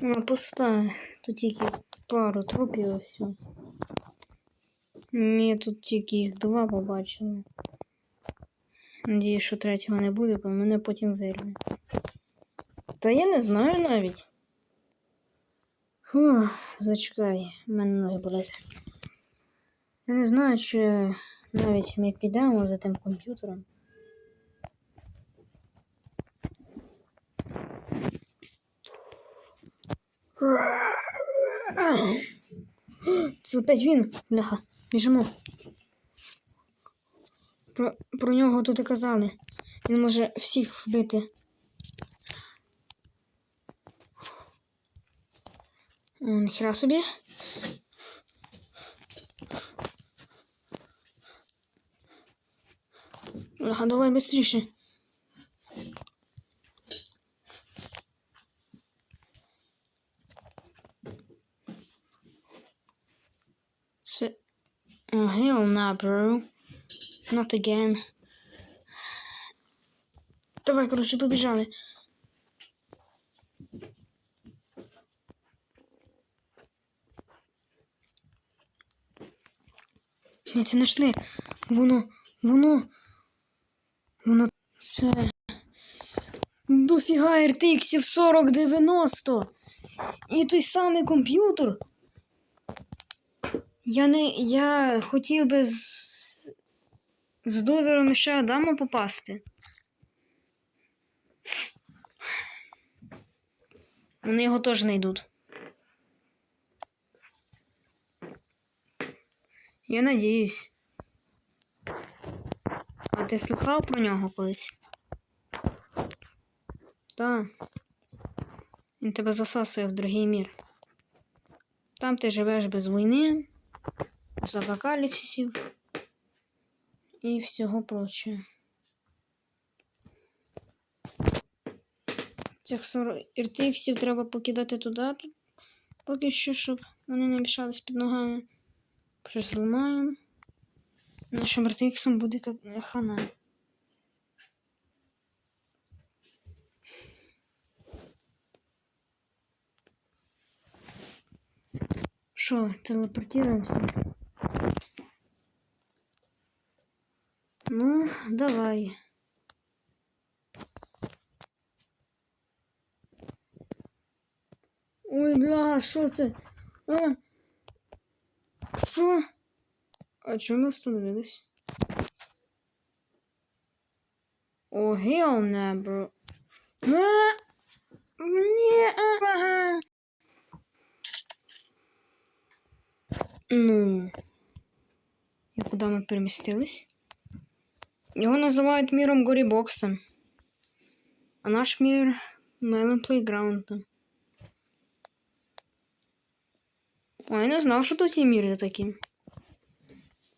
Вона пуста. Тут тільки пару трупів і все. Ми тут тільки їх два побачили. Надіюсь, що третього не буде, бо мене потім вирве. Та я не знаю навіть. Фу, зачекай, в мене ноги болять. Я не знаю, чи навіть ми підемо за тим комп'ютером. Це опять він, бляха, біжимо. Про, про нього тут і казали. Він може всіх вбити. О, ніхера собі. Ага, давай быстріше. Oh, hell nah, bro. Not again. Давай, коротше, побіжали. Ми це знайшли. Воно, воно, воно це. Дофіга RTX 4090. І той самий комп'ютер. Я не. Я хотів би з. З дозором ще Адама попасти. Вони його теж не йдуть. Я надіюсь. А ти слухав про нього колись? Так. Він тебе засасує в другий мір. Там ти живеш без війни, з апокаліпсисів і всього прочого. Цих 40 RTX треба покидати туди, поки що, щоб вони не мішались під ногами. Щось ламаємо. Нашим RTX буде хана. Що, телепортируємося? Ну, давай. Ой, бля, що це? А? Що? А чому ми остановились? О, hell no, bro. А? Ні, ага. Ну. І куди ми перемістились? Його називають міром Горібокса. А наш мір Мелен Плейграундом. Ой, я не знав, що тут є міри такі.